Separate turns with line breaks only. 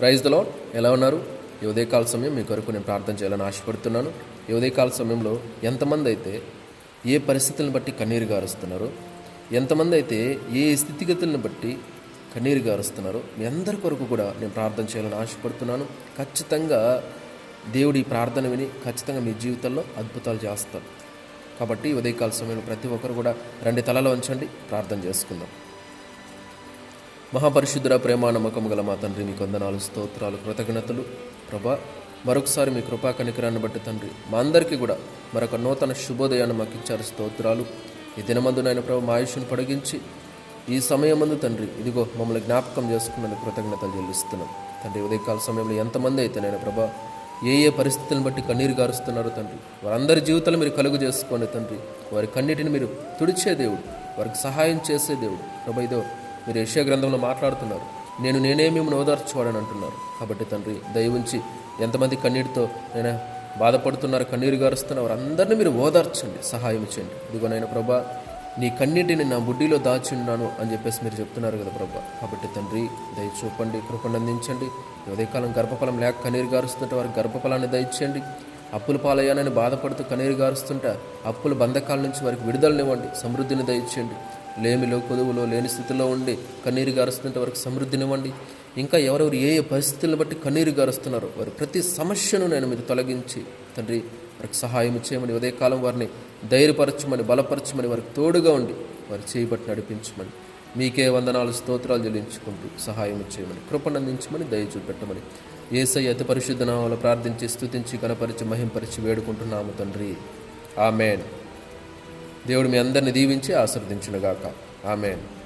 Praise దలో ఎలా ఉన్నారు? ఈ ఉదయకాల సమయం మీ కొరకు నేను ప్రార్థన చేయాలని ఆశపడుతున్నాను. ఈ ఉదయకాల సమయంలో ఎంతమంది అయితే ఏ పరిస్థితులను బట్టి కన్నీరు గారుస్తున్నారో ఎంతమంది అయితే ఏ స్థితిగతులను బట్టి కన్నీరు గారుస్తున్నారో మీ అందరి కొరకు కూడా నేను ప్రార్థన చేయాలని ఆశపడుతున్నాను. ఖచ్చితంగా దేవుడి ప్రార్థన విని ఖచ్చితంగా మీ జీవితంలో అద్భుతాలు చేస్తారు కాబట్టి ఈ ఉదయకాల సమయంలో ప్రతి ఒక్కరు కూడా రెండు తలలో ఉంచండి ప్రార్థన చేసుకుందాం. మహాపరిశుద్ధుర ప్రేమ నమ్మకం గల మా తండ్రి మీకు వందనాలు స్తోత్రాలు కృతజ్ఞతలు. ప్రభా మరొకసారి మీ కృపా కనికరాన్ని బట్టి తండ్రి మా అందరికీ కూడా మరొక నూతన శుభోదయాన్ని మాకు ఇచ్చారు స్తోత్రాలు. ఈ దినమందునైన ప్రభు మా ఆయుష్ను పొడిగించి ఈ సమయమందు తండ్రి ఇదిగో మమ్మల్ని జ్ఞాపకం చేసుకున్నందుకు కృతజ్ఞతలు చెల్లిస్తున్నాం. తండ్రి ఉదయకాల సమయంలో ఎంతమంది అయితే నేను ప్రభా ఏ ఏ పరిస్థితులను బట్టి కన్నీరు గారుస్తున్నారో తండ్రి వారందరి జీవితాలు మీరు కలుగు చేసుకోండి తండ్రి. వారి కన్నిటిని మీరు తుడిచే దేవుడు వారికి సహాయం చేసే దేవుడు. ప్రభా ఇదో మీరు యశ్యా గ్రంథంలో మాట్లాడుతున్నారు. నేను నేనే మిమ్మల్ని ఓదార్చుకోవాలని అంటున్నారు. కాబట్టి తండ్రి దయవుంచి ఎంతమంది కన్నీటితో నేను బాధపడుతున్నారు కన్నీరు గారుస్తున్న వారందరినీ మీరు ఓదార్చండి సహాయం చేయండి. ఇదిగోనైనా ప్రభా నీ కన్నీటిని నా బుడ్డిలో దాచున్నాను అని చెప్పేసి మీరు చెప్తున్నారు కదా ప్రభా. కాబట్టి తండ్రి దయ చూపండి కృపను అందించండి. ఉదయకాలం గర్భఫలం లేక కన్నీరు గారుస్తుంటే వారికి గర్భఫలాన్ని దయచేయండి అప్పుల పాలయ్యానని బాధపడుతూ కన్నీరు గారుస్తుంటే అప్పుల బంధకాల నుంచి వారికి విడుదలనివ్వండి సమృద్ధిని దయచేయండి లేమిలో కొదువులో లేని స్థితిలో ఉండి కన్నీరు గారుస్తుంటే వారికి సమృద్ధినివ్వండి. ఇంకా ఎవరెవరు ఏ ఏ పరిస్థితులను బట్టి కన్నీరు గారుస్తున్నారో వారి ప్రతి సమస్యను నేను మీరు తొలగించి తండ్రి వారికి సహాయం చేయమని ఉదయకాలం వారిని ధైర్యపరచమని బలపరచమని వారికి తోడుగా ఉండి వారి చేయబట్టి నడిపించమని మీకే వందనాలు స్తోత్రాలు చెల్లించుకుంటూ సహాయం చేయమని కృపనందించమని దయ చూపెట్టమని ఏసై అతి పరిశుద్ధ నామాలు ప్రార్థించి స్థుతించి కనపరిచి మహింపరిచి వేడుకుంటున్నాము తండ్రి. ఆమెన్. దేవుడు మీ అందరిని దీవించి ఆశీర్వదించునుగాక. ఆమెన్.